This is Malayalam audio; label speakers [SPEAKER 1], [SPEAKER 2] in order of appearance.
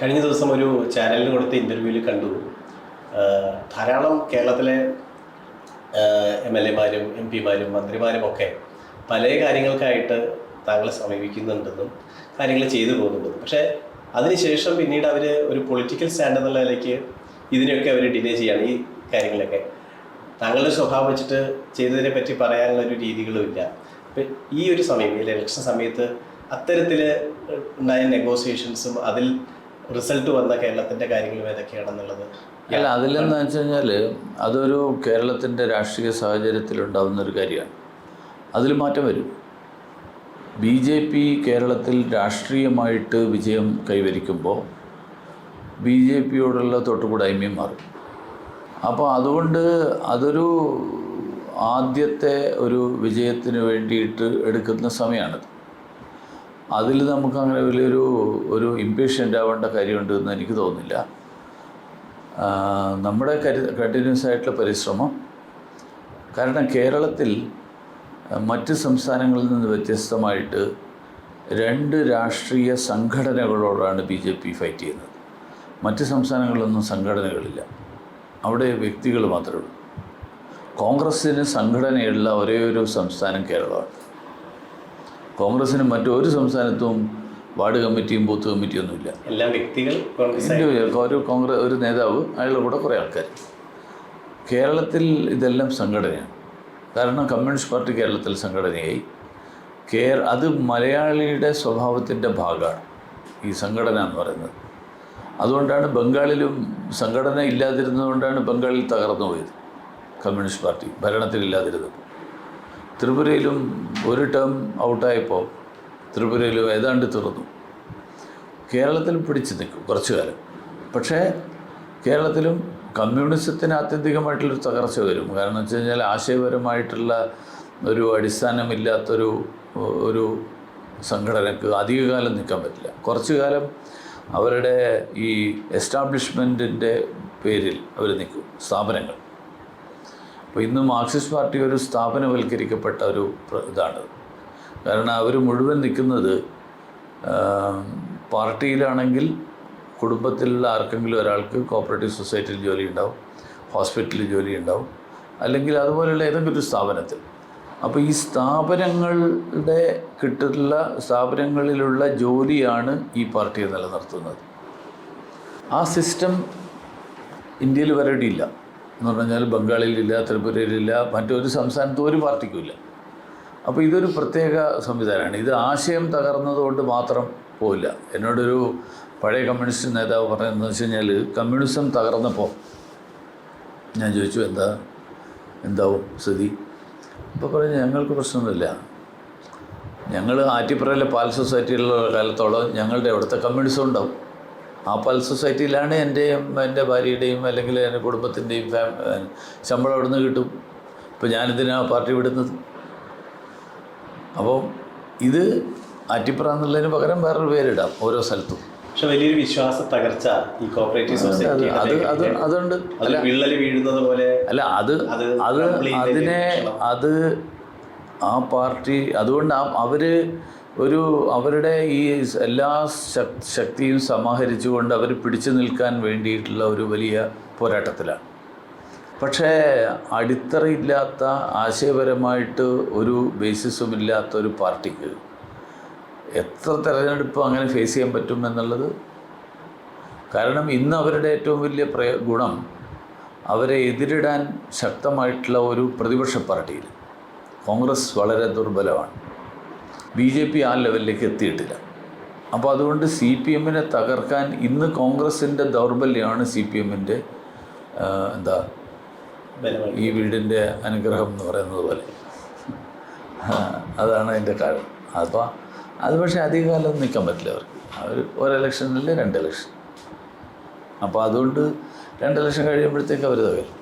[SPEAKER 1] കഴിഞ്ഞ ദിവസം ഒരു ചാനലിന് കൊടുത്ത ഇന്റർവ്യൂവിൽ കണ്ടു. ധാരാളം കേരളത്തിലെ എം എൽ എമാരും എം പിമാരും മന്ത്രിമാരും ഒക്കെ പല കാര്യങ്ങൾക്കായിട്ട് താങ്കളെ സമീപിക്കുന്നുണ്ടെന്നും കാര്യങ്ങൾ ചെയ്തു പോകുന്നുണ്ടെന്നും. പക്ഷേ അതിനുശേഷം പിന്നീട് അവർ ഒരു പൊളിറ്റിക്കൽ സ്റ്റാൻഡ് എന്നുള്ള നിലയ്ക്ക് ഇതിനെയൊക്കെ അവർ ഡിലേ ചെയ്യാണ് ഈ കാര്യങ്ങളൊക്കെ. താങ്കളുടെ സ്വഭാവം വെച്ചിട്ട് ചെയ്തതിനെ പറ്റി പറയാനുള്ള ഒരു രീതികളും ഇല്ല. അപ്പം ഈ ഒരു സമയം ഇലക്ഷൻ സമയത്ത് അത്തരത്തിൽ ഉണ്ടായ നെഗോസിയേഷൻസും അതിൽ റിസൾട്ട് വന്ന കേരളത്തിന്റെ കാര്യങ്ങളും ഏതൊക്കെയാണെന്നുള്ളത്?
[SPEAKER 2] അല്ല അതിലെന്ന് വെച്ച് കഴിഞ്ഞാൽ അതൊരു കേരളത്തിന്റെ രാഷ്ട്രീയ സാഹചര്യത്തിലുണ്ടാകുന്ന ഒരു കാര്യമാണ്. അതിൽ മാറ്റം വരും. ബി ജെ പി കേരളത്തിൽ രാഷ്ട്രീയമായിട്ട് വിജയം കൈവരിക്കുമ്പോൾ ബി ജെ പിയോടുള്ള തൊട്ടുകൂടായ്മയും മാറും. അപ്പോൾ അതുകൊണ്ട് അതൊരു ആദ്യത്തെ ഒരു വിജയത്തിന് വേണ്ടിയിട്ട് എടുക്കുന്ന സമയമാണത് അതിൽ നമുക്ക് അങ്ങനെ വലിയൊരു ഒരു ഇമ്പേഷ്യന്റ് ആവേണ്ട കാര്യമുണ്ട് എന്ന് എനിക്ക് തോന്നുന്നില്ല. നമ്മുടെ കരു കണ്ടിന്യൂസ് ആയിട്ടുള്ള പരിശ്രമം കാരണം കേരളത്തിൽ മറ്റ് സംസ്ഥാനങ്ങളിൽ നിന്ന് വ്യത്യസ്തമായിട്ട് രണ്ട് രാഷ്ട്രീയ സംഘടനകളോടാണ് ബി ജെ പി ഫൈറ്റ് ചെയ്യുന്നത്. മറ്റ് സംസ്ഥാനങ്ങളിലൊന്നും സംഘടനകളില്ല. അവിടെ വ്യക്തികൾ മാത്രമേ ഉള്ളൂ. കോൺഗ്രസ്സിന് സംഘടനയുള്ള ഒരേ ഒരു സംസ്ഥാനം കേരളമാണ്. കോൺഗ്രസ്സിന് മറ്റൊരു സംസ്ഥാനത്തും വാർഡ് കമ്മിറ്റിയും ബൂത്ത് കമ്മിറ്റിയും ഒന്നുമില്ല
[SPEAKER 1] എല്ലാ വ്യക്തികൾ
[SPEAKER 2] ഒരു കോൺഗ്രസ് ഒരു നേതാവ് അയാളുടെ കൂടെ കുറേ ആൾക്കാർ കേരളത്തിൽ ഇതെല്ലാം സംഘടനയാണ്. കാരണം കമ്മ്യൂണിസ്റ്റ് പാർട്ടി കേരളത്തിൽ സംഘടനയായി. കേര അത് മലയാളിയുടെ സ്വഭാവത്തിന്റെ ഭാഗമാണ് ഈ സംഘടന എന്ന് പറയുന്നത്. അതുകൊണ്ടാണ് ബംഗാളിലും സംഘടന ഇല്ലാതിരുന്നതുകൊണ്ടാണ് ബംഗാളിൽ തകർന്നു പോയത് കമ്മ്യൂണിസ്റ്റ് പാർട്ടി ഭരണത്തിലില്ലാതിരുന്നപ്പോൾ ത്രിപുരയിലും ഒരു ടേം ഔട്ടായപ്പോൾ ത്രിപുരയിലും ഏതാണ്ട് തുറന്നു. കേരളത്തിൽ പിടിച്ചു നിൽക്കും കുറച്ചു കാലം. പക്ഷേ കേരളത്തിലും കമ്മ്യൂണിസത്തിന് ആത്യന്തികമായിട്ടുള്ളൊരു തകർച്ച വരും. കാരണം വെച്ച് കഴിഞ്ഞാൽ ആശയപരമായിട്ടുള്ള ഒരു അടിസ്ഥാനമില്ലാത്തൊരു ഒരു സംഘടനക്ക് അധികകാലം നിൽക്കാൻ പറ്റില്ല. കുറച്ചു കാലം അവരുടെ ഈ എസ്റ്റാബ്ലിഷ്മെന്റിന്റെ പേരിൽ അവർ നിൽക്കും. സ്ഥാപനങ്ങൾ. അപ്പോൾ ഇന്ന് മാർക്സിസ്റ്റ് പാർട്ടി ഒരു സ്ഥാപനവൽക്കരിക്കപ്പെട്ട ഒരു ഇതാണ്. കാരണം അവർ മുഴുവൻ നിൽക്കുന്നത് പാർട്ടിയിലാണെങ്കിൽ കുടുംബത്തിലുള്ള ആർക്കെങ്കിലും ഒരാൾക്ക് കോപ്പറേറ്റീവ് സൊസൈറ്റിയിൽ ജോലി ഉണ്ടാവും ഹോസ്പിറ്റലിൽ ജോലി ഉണ്ടാവും അല്ലെങ്കിൽ അതുപോലെയുള്ള ഏതെങ്കിലും ഒരു സ്ഥാപനത്തിൽ. അപ്പോൾ ഈ സ്ഥാപനങ്ങളുടെ കിട്ടുന്ന സ്ഥാപനങ്ങളിലുള്ള ജോലിയാണ് ഈ പാർട്ടിയെ നിലനിർത്തുന്നത്. ആ സിസ്റ്റം ഇന്ത്യയിൽ വരടിയില്ല. എന്ന് പറഞ്ഞാൽ ബംഗാളിലില്ല ത്രിപുരയിലില്ല മറ്റൊരു സംസ്ഥാനത്തും ഒരു പാർട്ടിക്കും ഇല്ല. അപ്പോൾ ഇതൊരു പ്രത്യേക സംവിധാനമാണ്. ഇത് ആശയം തകർന്നതുകൊണ്ട് മാത്രം പോയില്ല എന്നോടൊരു പഴയ കമ്മ്യൂണിസ്റ്റ് നേതാവ് പറഞ്ഞതെന്ന് വെച്ച് കഴിഞ്ഞാൽ കമ്മ്യൂണിസം തകർന്നപ്പോൾ ഞാൻ ചോദിച്ചു എന്താ? എന്താവും സ്ഥിതി? അപ്പോൾ പറഞ്ഞു ഞങ്ങൾക്ക് പ്രശ്നമൊന്നുമില്ല. ഞങ്ങൾ ആറ്റിപ്പുറയിലെ പാൽ സൊസൈറ്റിയിലുള്ള കാലത്തോളം ഞങ്ങളുടെ അവിടുത്തെ കമ്മ്യൂണിസം ഉണ്ടാവും. ആ പൾസ് സൊസൈറ്റിയിലാണ് എന്റെയും എന്റെ ഭാര്യയുടെയും അല്ലെങ്കിൽ എന്റെ കുടുംബത്തിന്റെയും ഫാം ശമ്പളം അവിടെ നിന്ന് കിട്ടും. ഇപ്പോൾ ഞാനിതിനാ പാർട്ടി വിടുന്നത്. അപ്പം ഇത് അറ്റിപ്പുറ എന്നുള്ളതിന് പകരം വേറൊരു പേരിടാം ഓരോ സ്ഥലത്തും.
[SPEAKER 1] പക്ഷെ വലിയൊരു വിശ്വാസ തകർച്ച ഈ കോപ്പറേറ്റീവ് സൊസൈറ്റി
[SPEAKER 2] അത്. അത് അതുണ്ട്.
[SPEAKER 1] അല്ല. വിള്ളൽ വീഴുന്നത് പോലെ
[SPEAKER 2] അല്ല അത്
[SPEAKER 1] അത്
[SPEAKER 2] അത് അതിനെ അത് ആ പാർട്ടി അതുകൊണ്ട് അവർ ഒരു അവരുടെ ഈ എല്ലാ ശക്- ശക്തിയും സമാഹരിച്ചുകൊണ്ട് അവർ പിടിച്ചു നിൽക്കാൻ വേണ്ടിയിട്ടുള്ള ഒരു വലിയ പോരാട്ടത്തിലാണ്. പക്ഷേ അടിത്തറയില്ലാത്ത ആശയപരമായിട്ട് ഒരു ബേസിസും ഇല്ലാത്ത ഒരു പാർട്ടിക്ക് എത്ര തെരഞ്ഞെടുപ്പ് അങ്ങനെ ഫേസ് ചെയ്യാൻ പറ്റും എന്നുള്ളത്? കാരണം ഇന്ന് അവരുടെ ഏറ്റവും വലിയ പ്രയ ഗുണം അവരെ എതിരിടാൻ ശക്തമായിട്ടുള്ള ഒരു പ്രതിപക്ഷ പാർട്ടിയിൽ. കോൺഗ്രസ് വളരെ ദുർബലമാണ്. ബി ജെ പി ആ ലെവലിലേക്ക് എത്തിയിട്ടില്ല. അപ്പോൾ അതുകൊണ്ട് സി പി എമ്മിനെ തകർക്കാൻ ഇന്ന് കോൺഗ്രസിന്റെ ദൗർബല്യമാണ് സി പി എമ്മിന്റെ എന്താ ഈ വീടിന്റെ അനുഗ്രഹം എന്ന് പറയുന്നത് പോലെ. അതാണ് അതിന്റെ കാരണം. അപ്പോൾ അത് പക്ഷേ അധികകാലം നിൽക്കാൻ പറ്റില്ല അവർക്ക്. അവർ ഒരു ഇലക്ഷനിൽ രണ്ട് ഇലക്ഷൻ. അപ്പോൾ അതുകൊണ്ട് രണ്ട് ലക്ഷം കഴിയുമ്പോഴത്തേക്ക് അവർ തകരും.